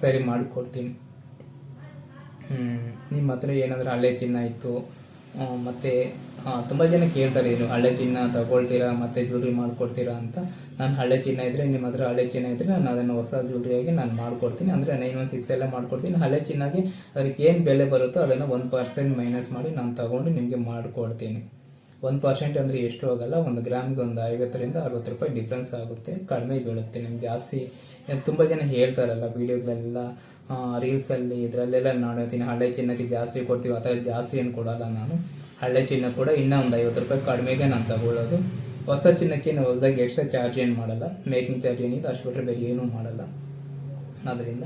ಸರಿ ಮಾಡಿಕೊಡ್ತೀನಿ. ನಿಮ್ಮ ಹತ್ರ ಏನಾದರೂ ಹಳೆ ಚಿನ್ನ ಇತ್ತು ಮತ್ತೆ ತುಂಬ ಜನ ಕೇಳ್ತಾರೆ ನೀವು ಹಳೆ ಚಿನ್ನ ತಗೊಳ್ತೀರಾ, ಮತ್ತೆ ಜ್ಯುವೆಲ್ರಿ ಮಾಡಿಕೊಡ್ತೀರಾ ಅಂತ. ನಾನು ಹಳೆ ಚಿನ್ನ ಇದ್ದರೆ ನಿಮ್ಮ ಹತ್ರ ಹಳೆ ಚಿನ್ನ ಇದ್ದರೆ ನಾನು ಅದನ್ನು ಹೊಸ ಜ್ಯುವೆಲ್ರಿಯಾಗಿ ನಾನು ಮಾಡಿಕೊಡ್ತೀನಿ. ಅಂದರೆ ನೈನ್ ಒನ್ ಸಿಕ್ಸ್ ಎಲ್ಲ ಮಾಡಿಕೊಡ್ತೀನಿ. ಹಳೆ ಚಿನ್ನಾಗಿ ಅದಕ್ಕೆ ಏನು ಬೆಲೆ ಬರುತ್ತೋ ಅದನ್ನು ಒಂದು ಪರ್ಸೆಂಟ್ ಮೈನಸ್ ಮಾಡಿ ನಾನು ತಗೊಂಡು ನಿಮಗೆ ಮಾಡಿಕೊಡ್ತೀನಿ. ಒಂದು ಪರ್ಸೆಂಟ್ ಅಂದರೆ ಎಷ್ಟು ಹೋಗಲ್ಲ ಒಂದು ಗ್ರಾಮ್ಗೆ ಒಂದು ಐವತ್ತರಿಂದ ಅರವತ್ತು ರೂಪಾಯಿ ಡಿಫ್ರೆನ್ಸ್ ಆಗುತ್ತೆ, ಕಡಿಮೆ ಬೀಳುತ್ತೆ. ನಿಮ್ಗೆ ಜಾಸ್ತಿ ತುಂಬ ಜನ ಹೇಳ್ತಾರಲ್ಲ ವೀಡಿಯೋಗಳೆಲ್ಲ ರೀಲ್ಸಲ್ಲಿ ಇದರಲ್ಲೆಲ್ಲ ನೋಡ್ತೀನಿ ಹಳೆ ಚಿನ್ನಕ್ಕೆ ಜಾಸ್ತಿ ಕೊಡ್ತೀವಿ, ಆ ಥರ ಜಾಸ್ತಿ ಏನು ಕೊಡಲ್ಲ ನಾನು. ಹಳೆ ಚಿನ್ನ ಕೂಡ ಇನ್ನೂ ಒಂದು ಐವತ್ತು ರೂಪಾಯಿ ಕಡಿಮೆಗೆ ನಾನು ತಗೊಳ್ಳೋದು. ಹೊಸ ಚಿನ್ನಕ್ಕೆ ನಾವು ಹೊಸದಾಗಿ ಎಕ್ಸ್ಟ್ರಾ ಚಾರ್ಜ್ ಏನು ಮಾಡಲ್ಲ. ಮೇಕಿಂಗ್ ಚಾರ್ಜ್ ಏನಿದೆ, ಅಷ್ಟು ಬಿಟ್ಟರೆ ಬೇರೆ ಏನೂ ಮಾಡಲ್ಲ. ಅದರಿಂದ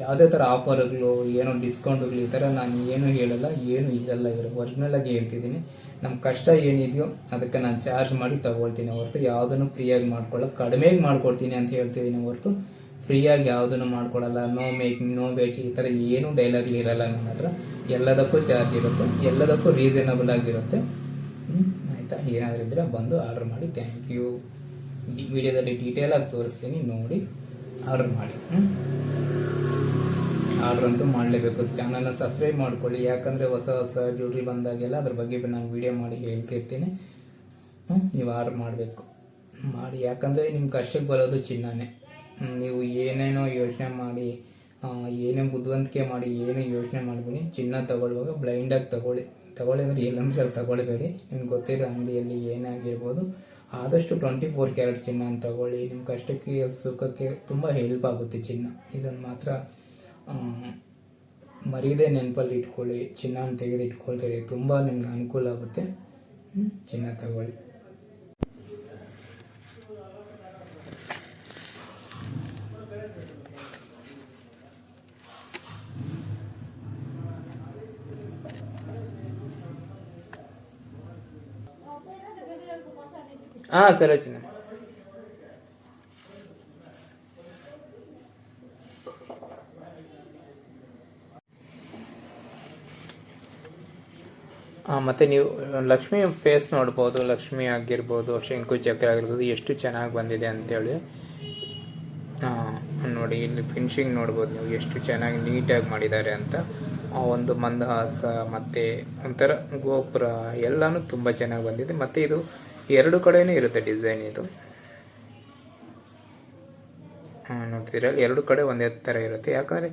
ಯಾವುದೇ ಥರ ಆಫರ್ಗಳು ಏನೋ ಡಿಸ್ಕೌಂಟ್ಗಳು ಈ ಥರ ನಾನು ಏನು ಹೇಳಲ್ಲ, ಏನು ಇರಲ್ಲ ಇವರು. ಒರಿಜಿನಲಾಗಿ ಹೇಳ್ತಿದ್ದೀನಿ. ನಮ್ಮ ಕಷ್ಟ ಏನಿದೆಯೋ ಅದಕ್ಕೆ ನಾನು ಚಾರ್ಜ್ ಮಾಡಿ ತಗೊಳ್ತೀನಿ ಹೊರತು ಯಾವುದನ್ನು ಫ್ರೀಯಾಗಿ ಮಾಡ್ಕೊಳ್ಳೋ, ಕಡಿಮೆಗೆ ಮಾಡ್ಕೊಡ್ತೀನಿ ಅಂತ ಹೇಳ್ತಿದ್ದೀನಿ ಹೊರತು ಫ್ರೀಯಾಗಿ ಯಾವುದನ್ನು ಮಾಡ್ಕೊಡಲ್ಲ. ನೋ ಮೇಕಿಂಗ್ ನೋ ಬೇಕಿ ಈ ಥರ ಏನೂ ಡೈಲಾಗ್ಲಿ ಇರಲ್ಲ ನನ್ನ ಹತ್ರ. ಎಲ್ಲದಕ್ಕೂ ಚಾರ್ಜ್ ಇರುತ್ತೆ, ಎಲ್ಲದಕ್ಕೂ ರೀಸನಬಲ್ ಆಗಿರುತ್ತೆ. ಆಯಿತಾ? ಏನಾದರೂ ಇದ್ದರೆ ಬಂದು ಆರ್ಡ್ರ್ ಮಾಡಿ ಥ್ಯಾಂಕ್ ಯು ವಿಡಿಯೋದಲ್ಲಿ ಡೀಟೇಲಾಗಿ ತೋರಿಸ್ತೀನಿ, ನೋಡಿ ಆರ್ಡರ್ ಮಾಡಿ. ಆರ್ಡ್ರ್ ಅಂತೂ ಮಾಡಲೇಬೇಕು. ಚಾನಲ್ನ ಸಬ್ಸ್ಕ್ರೈಬ್ ಮಾಡ್ಕೊಳ್ಳಿ. ಯಾಕಂದರೆ ಹೊಸ ಹೊಸ ಜ್ಯೂಲ್ರಿ ಬಂದಾಗೆಲ್ಲ ಅದ್ರ ಬಗ್ಗೆ ನಾನು ವೀಡಿಯೋ ಮಾಡಿ ಹೇಳ್ತಿರ್ತೀನಿ. ನೀವು ಆರ್ಡ್ರ್ ಮಾಡಬೇಕು. ಮಾಡಿ, ಯಾಕಂದರೆ ನಿಮ್ಮ ಕಷ್ಟಕ್ಕೆ ಬರೋದು ಚಿನ್ನನೇ. ನೀವು ಏನೇನೋ ಯೋಚನೆ ಮಾಡಿ ಏನೇ ಬುದ್ಧಿವಂತಿಕೆ ಮಾಡಿ ಏನೇ ಯೋಚನೆ ಮಾಡಬೇಡಿ. ಚಿನ್ನ ತಗೊಳ್ಳುವಾಗ ಬ್ಲೈಂಡಾಗಿ ತಗೊಳ್ಳಿ. ತಗೊಳ್ಳಿ ಅಂದರೆ ಎಲ್ಲಂದ್ರೆ ಅಲ್ಲಿ ತಗೊಳ್ಬೇಡಿ. ನಿಮ್ಗೆ ಗೊತ್ತಿರೋ ಅಂಗಡಿಯಲ್ಲಿ ಏನೇ ಆಗಿರ್ಬೋದು. ಆದಷ್ಟು ಟ್ವೆಂಟಿ ಫೋರ್ ಕ್ಯಾರೆಟ್ ಚಿನ್ನ ತಗೊಳ್ಳಿ. ನಿಮ್ಮ ಕಷ್ಟಕ್ಕೆ, ಸುಖಕ್ಕೆ ತುಂಬ ಹೆಲ್ಪ್ ಆಗುತ್ತೆ ಚಿನ್ನ. ಇದನ್ನು ಮಾತ್ರ ಮರೀದೇ ನೆನಪಲ್ಲಿ ಇಟ್ಕೊಳ್ಳಿ ಚಿನ್ನನ ತೆಗೆದು ಇಟ್ಕೊಳ್ತೀರಿ ತುಂಬ ನಿಮ್ಗೆ ಅನುಕೂಲ ಆಗುತ್ತೆ. ಚಿನ್ನ ತಗೊಳ್ಳಿ. ಹಾಂ ಸರಿ ಚಿನ್ನ ಮತ್ತು ನೀವು, ಲಕ್ಷ್ಮಿ ಫೇಸ್ ನೋಡ್ಬೋದು, ಲಕ್ಷ್ಮಿ ಆಗಿರ್ಬೋದು, ಶಂಕು ಚಕ್ರ ಆಗಿರ್ಬೋದು, ಎಷ್ಟು ಚೆನ್ನಾಗಿ ಬಂದಿದೆ ಅಂತೇಳಿ. ನೋಡಿ, ಇಲ್ಲಿ ಫಿನಿಶಿಂಗ್ ನೋಡ್ಬೋದು ನೀವು, ಎಷ್ಟು ಚೆನ್ನಾಗಿ ನೀಟಾಗಿ ಮಾಡಿದ್ದಾರೆ ಅಂತ. ಆ ಒಂದು ಮಂದಹಾಸ, ಮತ್ತು ಒಂಥರ ಗೋಪುರ, ಎಲ್ಲನೂ ತುಂಬ ಚೆನ್ನಾಗಿ ಬಂದಿದೆ. ಮತ್ತು ಇದು ಎರಡು ಕಡೆಯೂ ಇರುತ್ತೆ ಡಿಸೈನ್ ಇದು. ಹಾಂ ಎರಡು ಕಡೆ ಒಂದೇ ಥರ ಇರುತ್ತೆ. ಯಾಕಂದರೆ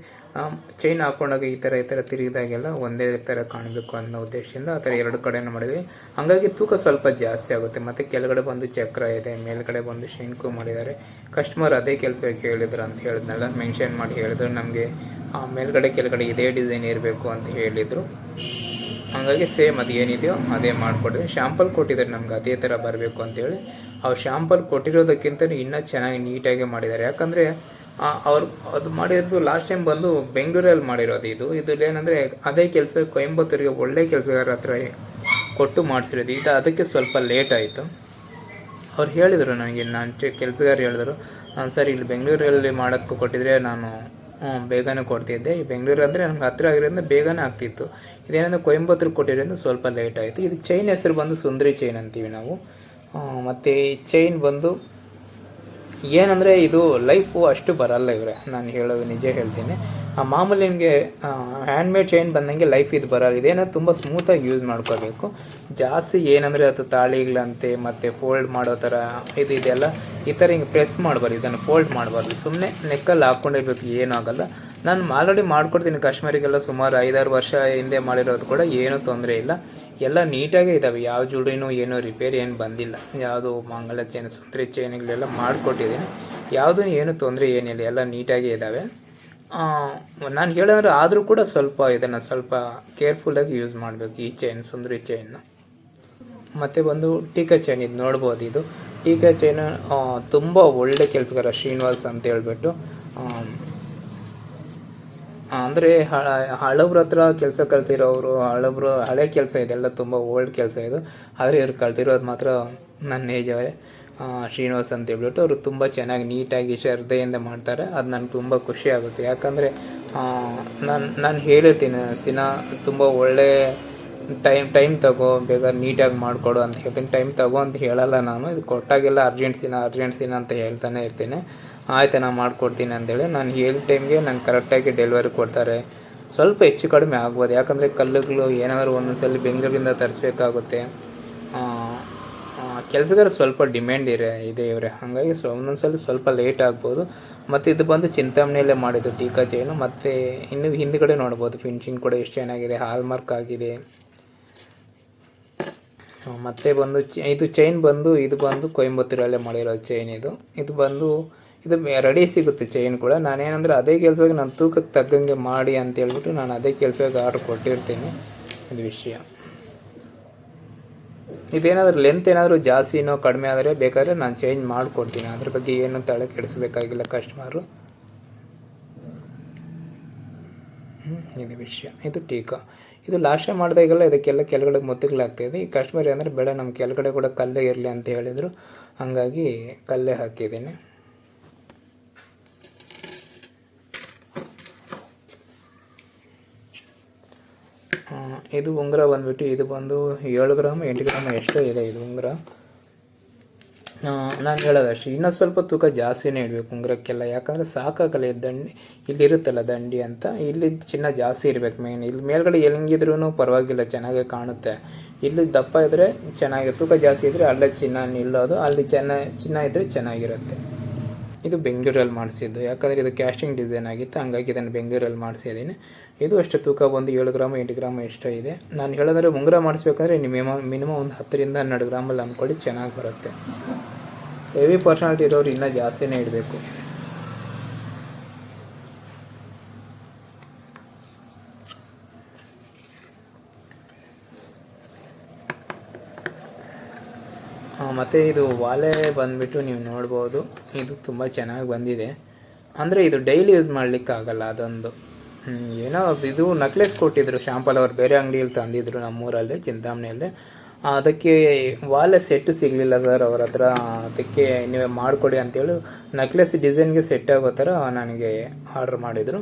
ಚೈನ್ ಹಾಕೊಂಡಾಗ ಈ ಥರ ಈ ಥರ ತಿರುಗಿದಾಗೆಲ್ಲ ಒಂದೇ ಥರ ಕಾಣಬೇಕು ಅನ್ನೋ ಉದ್ದೇಶದಿಂದ ಆ ಥರ ಎರಡು ಕಡೆನೂ ಮಾಡಿದ್ವಿ. ಹಂಗಾಗಿ ತೂಕ ಸ್ವಲ್ಪ ಜಾಸ್ತಿ ಆಗುತ್ತೆ. ಮತ್ತು ಕೆಳಗಡೆ ಬಂದು ಚಕ್ರ ಇದೆ, ಮೇಲ್ಗಡೆ ಬಂದು ಶಂಕು ಮಾಡಿದ್ದಾರೆ. ಕಸ್ಟಮರ್ ಅದೇ ಕೆಲಸಕ್ಕೆ ಹೇಳಿದ್ರು ಅಂತ ಹೇಳಿದ್ನಲ್ಲ, ಮೆನ್ಷನ್ ಮಾಡಿ ಹೇಳಿದ್ರು. ನಮಗೆ ಮೇಲ್ಗಡೆ, ಕೆಳಗಡೆ ಇದೇ ಡಿಸೈನ್ ಇರಬೇಕು ಅಂತ ಹೇಳಿದರು. ಹಾಗಾಗಿ ಸೇಮ್ ಅದು ಏನಿದೆಯೋ ಅದೇ ಮಾಡಿಕೊಡ್ರಿ. ಶ್ಯಾಂಪಲ್ ಕೊಟ್ಟಿದ್ದಾರೆ ನಮ್ಗೆ ಅದೇ ಥರ ಬರಬೇಕು ಅಂತೇಳಿ ಅವ್ರು ಶಾಂಪಲ್ ಕೊಟ್ಟಿರೋದಕ್ಕಿಂತ ಇನ್ನೂ ಚೆನ್ನಾಗಿ ನೀಟಾಗಿ ಮಾಡಿದ್ದಾರೆ. ಯಾಕಂದರೆ ಅವ್ರು ಅದು ಮಾಡಿರೋದು ಲಾಸ್ಟ್ ಟೈಮ್ ಬಂದು ಬೆಂಗಳೂರಲ್ಲಿ ಮಾಡಿರೋದು ಇದು. ಇದು ಏನಂದರೆ ಅದೇ ಕೆಲಸ ಕೊಯಂಬತ್ತೂರಿಗೆ ಒಳ್ಳೆ ಕೆಲಸಗಾರ ಹತ್ರ ಕೊಟ್ಟು ಮಾಡಿಸಿರೋದು. ಇದು ಅದಕ್ಕೆ ಸ್ವಲ್ಪ ಲೇಟ್ ಆಯಿತು. ಅವ್ರು ಹೇಳಿದರು ನನಗೆ ನಾನು ಕೆಲಸಗಾರ ಹೇಳಿದ್ರು ನಾನು ಸರ್ ಇಲ್ಲಿ ಬೆಂಗಳೂರಲ್ಲಿ ಮಾಡೋಕ್ಕೆ ಕೊಟ್ಟಿದ್ರೆ ನಾನು ಬೇಗನೆ ಕೊಡ್ತಿದ್ದೆ. ಈ ಬೆಂಗಳೂರು ಅಂದರೆ ನನಗೆ ಹತ್ತಿರ ಆಗಿರೋದ್ರಿಂದ ಬೇಗನೆ ಆಗ್ತಿತ್ತು. ಇದೇನಂದ್ರೆ ಕೊಯಂಬತ್ತೂರು ಕೊಟ್ಟಿರೋದ್ರಿಂದ ಸ್ವಲ್ಪ ಲೇಟ್ ಆಯಿತು. ಇದು ಚೈನ್ ಹೆಸರು ಬಂದು ಸುಂದರಿ ಚೈನ್ ಅಂತೀವಿ ನಾವು. ಆ, ಮತ್ತು ಈ ಚೈನ್ ಬಂದು ಏನಂದರೆ ಇದು ಲೈಫು ಅಷ್ಟು ಬರಲ್ಲ ಇವರೆ. ನಾನು ಹೇಳೋದು ನಿಜ ಹೇಳ್ತೀನಿ. ಮಾಮೂಲಿ ನಿಮಗೆ ಹ್ಯಾಂಡ್ಮೇಡ್ ಚೈನ್ ಬಂದಂಗೆ ಲೈಫ್ ಇದು ಬರಲ್ಲ. ಇದೇನೋ ತುಂಬ ಸ್ಮೂತಾಗಿ ಯೂಸ್ ಮಾಡ್ಕೋಬೇಕು ಜಾಸ್ತಿ ಏನಂದರೆ ಅದು ತಾಳಿಗಳಂತೆ, ಮತ್ತು ಫೋಲ್ಡ್ ಮಾಡೋ ಥರ ಇದು ಇದೆಲ್ಲ, ಈ ಥರ ಹಿಂಗೆ ಪ್ರೆಸ್ ಮಾಡಬಾರ್ದು. ಇದನ್ನು ಫೋಲ್ಡ್ ಮಾಡಬಾರ್ದು. ಸುಮ್ಮನೆ ನೆಕ್ಕಲ್ಲಿ ಹಾಕ್ಕೊಂಡಿರ್ಬೇಕು ಏನಾಗಲ್ಲ ನಾನು ಆಲ್ರೆಡಿ ಮಾಡ್ಕೊಡ್ತೀನಿ. ಕಾಶ್ಮೀರಿಗೆಲ್ಲ ಸುಮಾರು ಐದಾರು ವರ್ಷ ಹಿಂದೆ ಮಾಡಿರೋದು ಕೂಡ ಏನೂ ತೊಂದರೆ ಇಲ್ಲ. ಎಲ್ಲ ನೀಟಾಗೇ ಇದ್ದಾವೆ ಯಾವ ಜುಡ್ರಿನೂ ಏನೂ ರಿಪೇರಿ ಏನು ಬಂದಿಲ್ಲ. ಯಾವುದು ಮಂಗಳ ಚೈನ್ ಸುತ್ತರಿ ಚೈನ್ಗಳೆಲ್ಲ ಮಾಡಿಕೊಟ್ಟಿದ್ದೀನಿ. ಯಾವುದೂ ಏನು ತೊಂದರೆ ಏನಿಲ್ಲ. ಎಲ್ಲ ನೀಟಾಗೆ ಇದ್ದಾವೆ ನಾನು ಹೇಳೋದ್ರೆ ಆದರೂ ಕೂಡ ಸ್ವಲ್ಪ ಇದನ್ನು ಸ್ವಲ್ಪ ಕೇರ್ಫುಲ್ಲಾಗಿ ಯೂಸ್ ಮಾಡಬೇಕು. ಈ ಚೈನ್, ಸುಂದರಿ ಚೈನ್ನ ಮತ್ತು ಬಂದು ಟೀಕಾ ಚೈನ್ ಇದು ನೋಡ್ಬೋದು ಇದು. ಟೀಕಾ ಚೈನ್ ತುಂಬ ಒಳ್ಳೆ ಕೆಲಸಗಾರ ಶ್ರೀನಿವಾಸ್ ಅಂತ ಹೇಳ್ಬಿಟ್ಟು ಅಂದರೆ ಹಳಬ್ರ ಹತ್ರ ಕೆಲಸ ಕಲ್ತಿರೋರು ಹಳಬ್ರು ಹಳೆ ಕೆಲಸ ಇದೆಲ್ಲ ತುಂಬ ಓಲ್ಡ್ ಕೆಲಸ ಇದು. ಆದರೆ ಇವ್ರು ಕಲ್ತಿರೋದು ಮಾತ್ರ ನನ್ನ ಏಜ್ ಅವರೇ. ಶ್ರೀನಿವಾಸ್ ಅಂತ ಹೇಳ್ಬಿಟ್ಟು ಅವರು ತುಂಬ ಚೆನ್ನಾಗಿ ನೀಟಾಗಿ ಶ್ರದ್ಧೆಯಿಂದ ಮಾಡ್ತಾರೆ. ಅದು ನನಗೆ ತುಂಬ ಖುಷಿ ಆಗುತ್ತೆ. ಯಾಕಂದರೆ ನಾನು ನಾನು ಹೇಳಿರ್ತೀನಿ, ಸಿನ ತುಂಬ ಒಳ್ಳೆ ಟೈಮ್ ಟೈಮ್ ತಗೋ, ಬೇಗ ನೀಟಾಗಿ ಮಾಡಿಕೊಡು ಅಂತ ಹೇಳ್ತೀನಿ. ಟೈಮ್ ತಗೋ ಅಂತ ಹೇಳಲ್ಲ ನಾನು. ಇದು ಕೊಟ್ಟಾಗೆಲ್ಲ ಅರ್ಜೆಂಟ್ ಸಿನ ಅರ್ಜೆಂಟ್ ಸಿನ ಅಂತ ಹೇಳ್ತಾನೆ ಇರ್ತೀನಿ. ಆಯ್ತು, ನಾನು ಮಾಡಿಕೊಡ್ತೀನಿ ಅಂತೇಳಿ ನಾನು ಹೇಳಿದ ಟೈಮ್ಗೆ ನಾನು ಕರೆಕ್ಟಾಗಿ ಡೆಲಿವರಿ ಕೊಡ್ತಾರೆ. ಸ್ವಲ್ಪ ಹೆಚ್ಚು ಕಡಿಮೆ ಆಗ್ಬೋದು. ಯಾಕಂದರೆ ಕಲ್ಲುಗಳು ಏನಾದರೂ ಒಂದೊಂದ್ಸಲ ಬೆಂಗಳೂರಿಂದ ತರಿಸ್ಬೇಕಾಗುತ್ತೆ. ಕೆಲಸಗಾರ ಸ್ವಲ್ಪ ಡಿಮ್ಯಾಂಡ್ ಇದೆ ಇವರೇ. ಹಾಗಾಗಿ ಸೊ, ಒಂದೊಂದ್ಸಲ ಸ್ವಲ್ಪ ಲೇಟ್ ಆಗ್ಬೋದು. ಮತ್ತು ಇದು ಬಂದು ಚಿಂತಾಮಣಿಯಲ್ಲೇ ಮಾಡಿದ್ದು ಟೀಕಾ ಚೈನು ಮತ್ತು ಇನ್ನು ಹಿಂದ್ಗಡೆ ನೋಡ್ಬೋದು ಫಿನಿಶಿಂಗ್ ಕೂಡ ಎಷ್ಟು ಚೆನ್ನಾಗಿದೆ ಹಾಲ್ ಮಾರ್ಕ್ ಆಗಿದೆ ಮತ್ತು ಬಂದು ಇದು ಚೈನ್ ಬಂದು, ಇದು ಬಂದು ಕೊಯಂಬತ್ತೂರಲ್ಲೇ ಮಾಡಿರೋ ಚೈನ್ ಇದು. ಇದು ಬಂದು ಇದು ರೆಡಿ ಸಿಗುತ್ತೆ ಚೈನ್ ಕೂಡ. ನಾನೇನಂದ್ರೆ ಅದೇ ಕೆಲಸವಾಗಿ ನಾನು ತೂಕಕ್ಕೆ ತಕ್ಕಂಗೆ ಮಾಡಿ ಅಂತ ಹೇಳ್ಬಿಟ್ಟು ನಾನು ಅದೇ ಕೆಲಸವಾಗಿ ಆರ್ಡ್ರ್ ಕೊಟ್ಟಿರ್ತೀನಿ. ಇದು ವಿಷಯ. ಇದೇನಾದರೂ ಲೆಂತ್ ಏನಾದರೂ ಜಾಸ್ತಿನೋ ಕಡಿಮೆ ಆದರೆ ಬೇಕಾದರೆ ನಾನು ಚೇಂಜ್ ಮಾಡಿಕೊಡ್ತೀನಿ. ಅದ್ರ ಬಗ್ಗೆ ಏನು ತಳೆ ಕೆಡಿಸ್ಬೇಕಾಗಿಲ್ಲ ಕಸ್ಟಮರು ಇದು ವಿಷಯ. ಇದು ಟೀಕಾ ಇದು ಲಾಸ್ಟ್ ಮಾಡಿದಾಗೆಲ್ಲ ಇದಕ್ಕೆಲ್ಲ ಕೆಳಗಡೆ ಮುತ್ತುಗಳಾಗ್ತಾಯಿದೆ ಈ ಕಸ್ಟಮರ್ ಅಂದರೆ ಬೇಡ ನಮ್ಮ ಕೆಳಗಡೆ ಕೂಡ ಕಲ್ಲೇ ಇರಲಿ ಅಂತ ಹೇಳಿದರು. ಹಾಗಾಗಿ ಕಲ್ಲೇ ಹಾಕಿದ್ದೀನಿ. ಇದು ಉಂಗುರ ಬಂದ್ಬಿಟ್ಟು ಇದು ಬಂದು ಏಳು ಗ್ರಾಮ್, ಎಂಟು ಗ್ರಾಮ್ ಎಷ್ಟೋ ಇದೆ ಇದು ಉಂಗುರ. ನಾನು ಹೇಳೋದು ಅಷ್ಟೇ. ಇನ್ನೂ ಸ್ವಲ್ಪ ತೂಕ ಜಾಸ್ತಿನೇ ಇಡಬೇಕು ಉಂಗುರಕ್ಕೆಲ್ಲ. ಯಾಕಂದರೆ ಸಾಕಾಗಲ್ಲ ದಂಡಿ ಇಲ್ಲಿರುತ್ತಲ್ಲ ದಂಡಿ ಅಂತ. ಇಲ್ಲಿ ಚಿನ್ನ ಜಾಸ್ತಿ ಇರಬೇಕು ಮೇನ್ ಇಲ್ಲಿ ಮೇಲ್ಗಡೆ ಹೆಂಗಿದ್ರೂ ಪರವಾಗಿಲ್ಲ, ಚೆನ್ನಾಗೇ ಕಾಣುತ್ತೆ. ಇಲ್ಲಿ ದಪ್ಪ ಇದ್ದರೆ ಚೆನ್ನಾಗಿ, ತೂಕ ಜಾಸ್ತಿ ಇದ್ದರೆ ಅಲ್ಲೇ ಚಿನ್ನ ನಿಲ್ಲೋದು. ಅಲ್ಲಿ ಚೆನ್ನ, ಚಿನ್ನ ಇದ್ದರೆ ಚೆನ್ನಾಗಿರುತ್ತೆ. ಇದು ಬೆಂಗಳೂರಲ್ಲಿ ಮಾಡಿಸಿದ್ದು. ಯಾಕಂದರೆ ಇದು ಕ್ಯಾಸ್ಟಿಂಗ್ ಡಿಸೈನ್ ಆಗಿತ್ತು, ಹಂಗಾಗಿ ಇದನ್ನು ಬೆಂಗಳೂರಲ್ಲಿ ಮಾಡಿಸಿದ್ದೀನಿ ಇದು ಅಷ್ಟು, ತೂಕ ಬಂದು ಏಳು ಗ್ರಾಮ್, ಎಂಟು ಗ್ರಾಮ್ ಎಷ್ಟೋ ಇದೆ. ನಾನು ಹೇಳೋದ್ರೆ ಉಂಗುರ ಮಾಡಿಸ್ಬೇಕಾದ್ರೆ ಮಿನಿಮಮ್ ಮಿನಿಮಮ್ ಒಂದು ಹತ್ತರಿಂದ ಹನ್ನೆರಡು ಗ್ರಾಮಲ್ಲಿ ಅಂದ್ಕೊಳ್ಳಿ ಚೆನ್ನಾಗಿ ಬರುತ್ತೆ. ಹೆವಿ ಪರ್ಸನಾಲಿಟಿ ಇರೋರು ಇನ್ನೂ ಜಾಸ್ತಿನೇ ಇಡಬೇಕು. ಮತ್ತು ಇದು ವಾಲೆ ಬಂದುಬಿಟ್ಟು ನೀವು ನೋಡ್ಬೋದು. ಇದು ತುಂಬ ಚೆನ್ನಾಗಿ ಬಂದಿದೆ. ಅಂದರೆ ಇದು ಡೈಲಿ ಯೂಸ್ ಮಾಡಲಿಕ್ಕಾಗಲ್ಲ ಅದೊಂದು. ಏನೋ ಇದು ನಕ್ಲೆಸ್ ಕೊಟ್ಟಿದ್ದರು ಶಾಂಪಲ್ ಅವ್ರು, ಬೇರೆ ಅಂಗಡಿಯಲ್ಲಿ ತಂದಿದ್ದರು ನಮ್ಮೂರಲ್ಲಿ, ಚಿಂತಾಮಣಿಯಲ್ಲಿ. ಅದಕ್ಕೆ ವಾಲೆ ಸೆಟ್ ಸಿಗಲಿಲ್ಲ ಸರ್ ಅವ್ರ ಹತ್ರ. ಅದಕ್ಕೆ ನೀವೇ ಮಾಡಿಕೊಡಿ ಅಂತೇಳಿ ನಕ್ಲೆಸ್ ಡಿಸೈನ್ಗೆ ಸೆಟ್ ಆಗೋ ಥರ ನನಗೆ ಆರ್ಡ್ರ್ ಮಾಡಿದರು.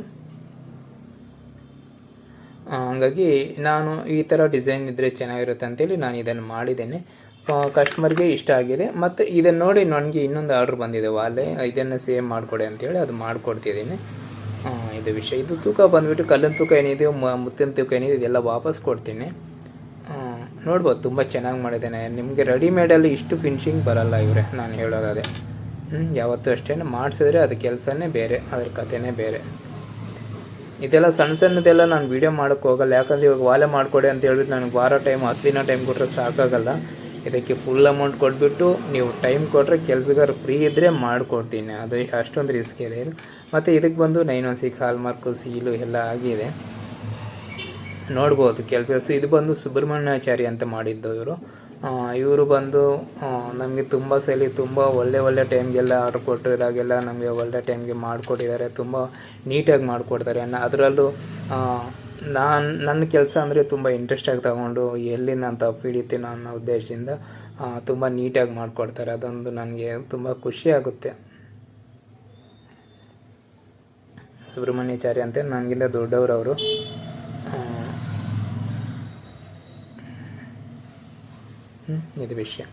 ಹಾಗಾಗಿ ನಾನು ಈ ಥರ ಡಿಸೈನ್ ಇದ್ದರೆ ಚೆನ್ನಾಗಿರುತ್ತೆ ಅಂತೇಳಿ ನಾನು ಇದನ್ನು ಮಾಡಿದ್ದೇನೆ. ಕಸ್ಟಮರ್ಗೆ ಇಷ್ಟ ಆಗಿದೆ. ಮತ್ತು ಇದನ್ನು ನೋಡಿ ನನಗೆ ಇನ್ನೊಂದು ಆರ್ಡ್ರ್ ಬಂದಿದೆ. ವಾಲೆ, ಇದನ್ನು ಸೇಮ್ ಮಾಡಿಕೊಡಿ ಅಂತೇಳಿ ಅದು ಮಾಡಿಕೊಡ್ತಿದ್ದೀನಿ. ಇದು ವಿಷಯ. ಇದು ತೂಕ ಬಂದುಬಿಟ್ಟು ಕಲ್ಲಿನ ತೂಕ ಏನಿದೆಯೋ ಮುತ್ತಿನ ತೂಕ ಏನಿದೆ ಇದೆಲ್ಲ ವಾಪಸ್ ಕೊಡ್ತೀನಿ. ನೋಡ್ಬೋದು ತುಂಬ ಚೆನ್ನಾಗಿ ಮಾಡಿದ್ದೇನೆ. ನಿಮಗೆ ರೆಡಿಮೇಡಲ್ಲಿ ಇಷ್ಟು ಫಿನಿಶಿಂಗ್ ಬರಲ್ಲ ಇವರೇ, ನಾನು ಹೇಳೋದಾದೆ ಹ್ಞೂ ಯಾವತ್ತೂ ಅಷ್ಟೇ ಮಾಡಿಸಿದ್ರೆ ಅದು ಕೆಲಸನೇ ಬೇರೆ, ಅದ್ರ ಕಥೆನೇ ಬೇರೆ. ಇದೆಲ್ಲ ಸಣ್ಣ ಸಣ್ಣದೆಲ್ಲ ನಾನು ವೀಡಿಯೋ ಮಾಡೋಕ್ಕೆ ಹೋಗಲ್ಲ. ಯಾಕಂದರೆ ಇವಾಗ ವಾಲೆ ಮಾಡಿಕೊಡಿ ಅಂತ ಹೇಳ್ಬಿಟ್ಟು ನನಗೆ ವಾರ ಟೈಮ್ ಹತ್ತು ದಿನ ಟೈಮ್ ಕೊಟ್ಟರೆ ಸಾಕಾಗಲ್ಲ. ಇದಕ್ಕೆ ಫುಲ್ ಅಮೌಂಟ್ ಕೊಟ್ಬಿಟ್ಟು ನೀವು ಟೈಮ್ ಕೊಟ್ಟರೆ ಕೆಲಸಗಾರ ಫ್ರೀ ಇದ್ದರೆ ಮಾಡಿಕೊಡ್ತೀನಿ. ಅದು ಅಷ್ಟೊಂದು ರಿಸ್ಕ್ ಇದೆ ಮತ್ತು ಇದಕ್ಕೆ ಬಂದು nine one six hallmark seal ಎಲ್ಲ ಆಗಿದೆ. ನೋಡ್ಬೋದು ಕೆಲಸ ಇದು ಬಂದು ಸುಬ್ರಹ್ಮಣ್ಯಾಚಾರಿ ಅಂತ ಮಾಡಿದ್ದು ಇವರು. ಇವರು ಬಂದು ನಮಗೆ ತುಂಬ ಸಲ ತುಂಬ ಒಳ್ಳೆ ಒಳ್ಳೆ ಟೈಮ್ಗೆಲ್ಲ ಆರ್ಡ್ರ್ ಕೊಟ್ಟಿದಾಗೆಲ್ಲ ನಮಗೆ ಒಳ್ಳೆ ಟೈಮ್ಗೆ ಮಾಡಿಕೊಟ್ಟಿದ್ದಾರೆ. ತುಂಬ ನೀಟಾಗಿ ಮಾಡಿಕೊಡ್ತಾರೆ. ಅನ್ನೋ ಅದರಲ್ಲೂ ನಾನು ನನ್ನ ಕೆಲಸ ಅಂದರೆ ತುಂಬ ಇಂಟ್ರೆಸ್ಟಾಗಿ ತಗೊಂಡು ಎಲ್ಲಿ ನಾನು ತಪ್ಪು ಹಿಡಿತೀನೋ ಅನ್ನೋ ಉದ್ದೇಶದಿಂದ ತುಂಬ ನೀಟಾಗಿ ಮಾಡಿಕೊಡ್ತಾರೆ. ಅದೊಂದು ನನಗೆ ತುಂಬ ಖುಷಿ ಆಗುತ್ತೆ. ಸುಬ್ರಹ್ಮಣ್ಯಾಚಾರಿ ಅಂತ, ನನಗಿಂತ ದೊಡ್ಡವರು ಅವರು ಇದು ವಿಷಯ.